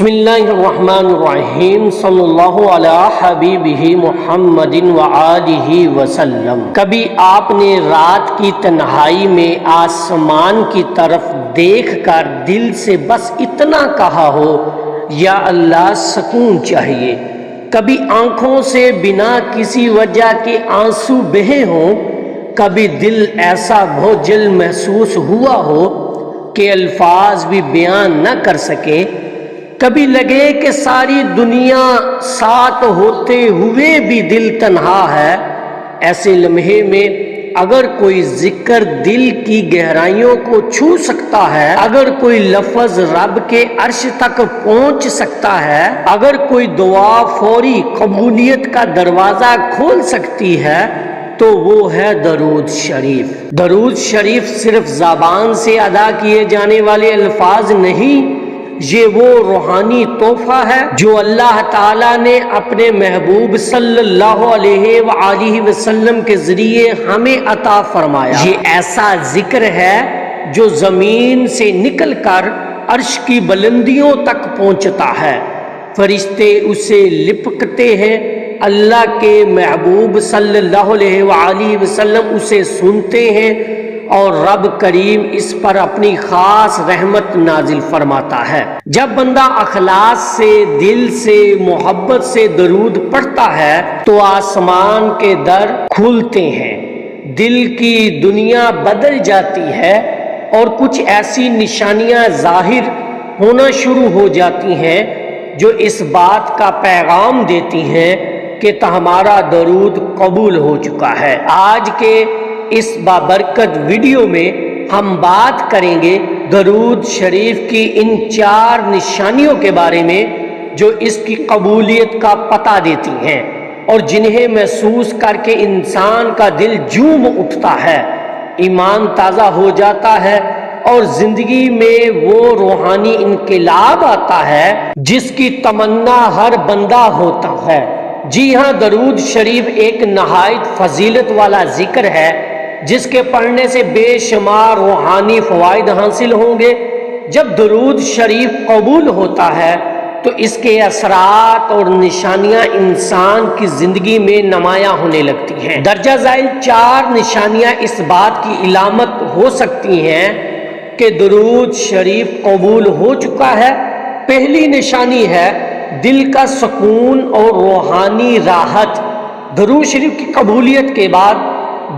بسم اللہ الرحمن الرحیم صلی اللہ علی حبیبہ محمد وآلہ وسلم کبھی آپ نے رات کی تنہائی میں آسمان کی طرف دیکھ کر دل سے بس اتنا کہا ہو یا اللہ سکون چاہیے کبھی آنکھوں سے بنا کسی وجہ کے آنسو بہے ہوں کبھی دل ایسا بھوجل محسوس ہوا ہو کہ الفاظ بھی بیان نہ کر سکے کبھی لگے کہ ساری دنیا ساتھ ہوتے ہوئے بھی دل تنہا ہے، ایسے لمحے میں اگر کوئی ذکر دل کی گہرائیوں کو چھو سکتا ہے، اگر کوئی لفظ رب کے عرش تک پہنچ سکتا ہے، اگر کوئی دعا فوری قبولیت کا دروازہ کھول سکتی ہے، تو وہ ہے درود شریف۔ درود شریف صرف زبان سے ادا کیے جانے والے الفاظ نہیں یہ وہ روحانی تحفہ ہے جو اللہ تعالیٰ نے اپنے محبوب صلی اللہ علیہ وآلہ وسلم کے ذریعے ہمیں عطا فرمایا۔ یہ ایسا ذکر ہے جو زمین سے نکل کر عرش کی بلندیوں تک پہنچتا ہے۔ فرشتے اسے لپکتے ہیں۔ اللہ کے محبوب صلی اللہ علیہ وآلہ وسلم اسے سنتے ہیں اور رب کریم اس پر اپنی خاص رحمت نازل فرماتا ہے۔ جب بندہ اخلاص سے، دل سے، محبت سے درود پڑھتا ہے، تو آسمان کے در کھلتے ہیں۔ دل کی دنیا بدل جاتی ہے اور کچھ ایسی نشانیاں ظاہر ہونا شروع ہو جاتی ہیں جو اس بات کا پیغام دیتی ہیں کہ ہمارا درود قبول ہو چکا ہے۔ آج کے اس بابرکت ویڈیو میں ہم بات کریں گے درود شریف کی ان چار نشانیوں کے بارے میں جو اس کی قبولیت کا پتہ دیتی ہیں اور جنہیں محسوس کر کے انسان کا دل جوم اٹھتا ہے، ایمان تازہ ہو جاتا ہے اور زندگی میں وہ روحانی انقلاب آتا ہے جس کی تمنا ہر بندہ ہوتا ہے۔ جی ہاں درود شریف ایک نہایت فضیلت والا ذکر ہے۔ جس کے پڑھنے سے بے شمار روحانی فوائد حاصل ہوں گے۔ جب درود شریف قبول ہوتا ہے، تو اس کے اثرات اور نشانیاں انسان کی زندگی میں نمایاں ہونے لگتی ہیں۔ درجہ ذائل چار نشانیاں اس بات کی علامت ہو سکتی ہیں کہ درود شریف قبول ہو چکا ہے۔ پہلی نشانی ہے دل کا سکون اور روحانی راحت۔ درود شریف کی قبولیت کے بعد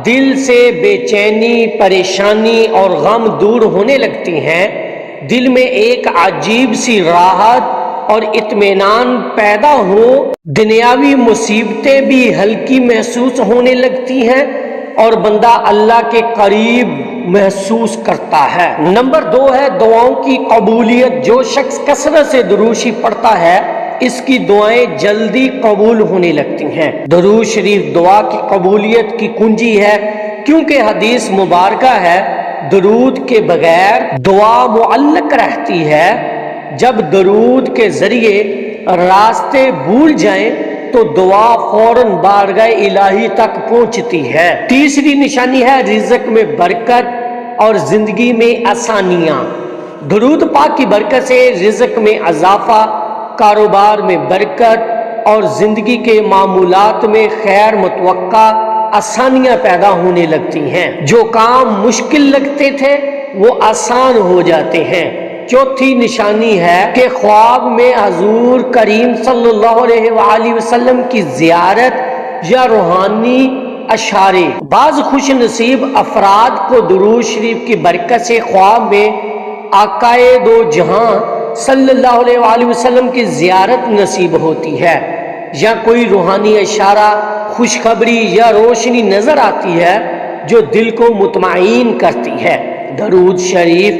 دل سے بے چینی، پریشانی اور غم دور ہونے لگتی ہیں۔ دل میں ایک عجیب سی راحت اور اطمینان پیدا ہو۔ دنیاوی مصیبتیں بھی ہلکی محسوس ہونے لگتی ہیں اور بندہ اللہ کے قریب محسوس کرتا ہے۔ نمبر دو ہے دعاؤں کی قبولیت۔ جو شخص کثرت سے دروشی پڑھتا ہے اس کی دعائیں جلدی قبول ہونے لگتی ہیں۔ درود شریف دعا کی قبولیت کی کنجی ہے، کیونکہ حدیث مبارکہ ہے، درود کے بغیر دعا معلق رہتی ہے۔ جب درود کے ذریعے راستے بھول جائیں، تو دعا فوراً بارگاہ الہی تک پہنچتی ہے۔ تیسری نشانی ہے رزق میں برکت اور زندگی میں آسانیاں۔ درود پاک کی برکت سے رزق میں اضافہ کاروبار میں برکت اور زندگی کے معمولات میں خیر متوقع آسانیاں پیدا ہونے لگتی ہیں۔ جو کام مشکل لگتے تھے، وہ آسان ہو جاتے ہیں۔ چوتھی نشانی ہے کہ خواب میں حضور کریم صلی اللہ علیہ وآلہ وسلم کی زیارت یا روحانی اشارے۔ بعض خوش نصیب افراد کو درود شریف کی برکت سے خواب میں آقائے دو جہاں صلی اللہ علیہ وآلہ وسلم کی زیارت نصیب ہوتی ہے یا کوئی روحانی اشارہ، خوشخبری یا روشنی نظر آتی ہے جو دل کو مطمئن کرتی ہے۔ درود شریف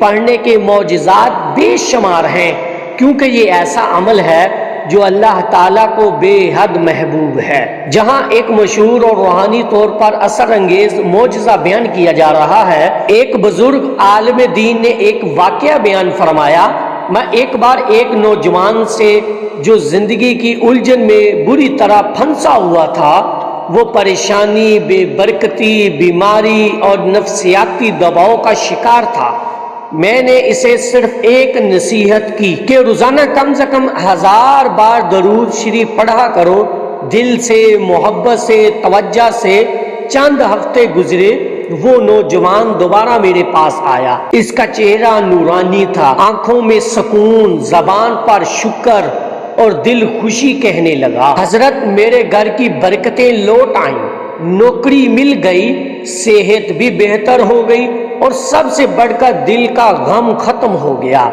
پڑھنے کے معجزات بے شمار ہیں، کیونکہ یہ ایسا عمل ہے جو اللہ تعالیٰ کو بے حد محبوب ہے۔ جہاں ایک مشہور اور روحانی طور پر اثر انگیز معجزہ بیان کیا جا رہا ہے، ایک بزرگ عالم دین نے ایک واقعہ بیان فرمایا میں ایک بار ایک نوجوان سے جو زندگی کی الجھن میں بری طرح پھنسا ہوا تھا، وہ پریشانی، بے برکتی، بیماری اور نفسیاتی دباؤ کا شکار تھا۔ میں نے اسے صرف ایک نصیحت کی کہ روزانہ کم سے کم ہزار بار درود شریف پڑھا کرو، دل سے، محبت سے، توجہ سے، چند ہفتے گزرے۔ وہ نوجوان دوبارہ میرے پاس آیا۔ اس کا چہرہ نورانی تھا۔ آنکھوں میں سکون، زبان پر شکر اور دل خوشی کہنے لگا۔ حضرت میرے گھر کی برکتیں لوٹ آئیں۔ نوکری مل گئی، صحت بھی بہتر ہو گئی اور سب سے بڑھ کر دل کا غم ختم ہو گیا۔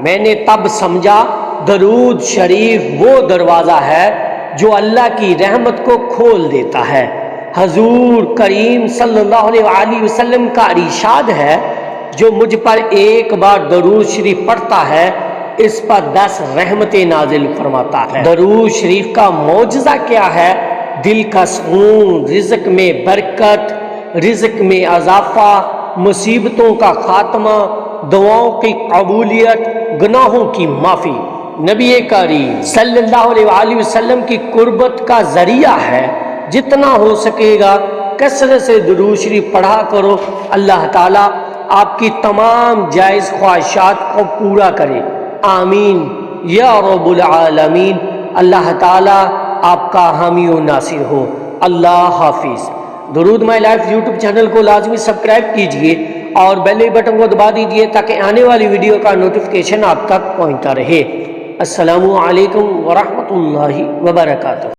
میں نے تب سمجھا، درود شریف وہ دروازہ ہے جو اللہ کی رحمت کو کھول دیتا ہے۔ حضور کریم صلی اللہ علیہ وآلہ وسلم کا ارشاد ہے، جو مجھ پر ایک بار درود شریف پڑھتا ہے، اس پر دس رحمتیں نازل فرماتا ہے۔ درود شریف کا معجزہ کیا ہے؟ دل کا سکون، رزق میں برکت، رزق میں اضافہ، مصیبتوں کا خاتمہ، دعاؤں کی قبولیت، گناہوں کی معافی۔ نبی کریم صلی اللہ علیہ وآلہ وسلم کی قربت کا ذریعہ ہے۔ جتنا ہو سکے گا، کثرت سے شریف پڑھا کرو۔ اللہ تعالیٰ آپ کی تمام جائز خواہشات کو پورا کرے۔ آمین۔ یا رب العالمین۔ اللہ تعالیٰ آپ کا حامی و ناصر ہو۔ اللہ حافظ۔ درود مائی لائف یوٹیوب چینل کو لازمی سبسکرائب کیجیے اور بیل بٹن کو دبا دیجیے تاکہ آنے والی ویڈیو کا نوٹیفکیشن آپ تک پہنچتا رہے۔ السلام علیکم ورحمۃ اللہ وبرکاتہ۔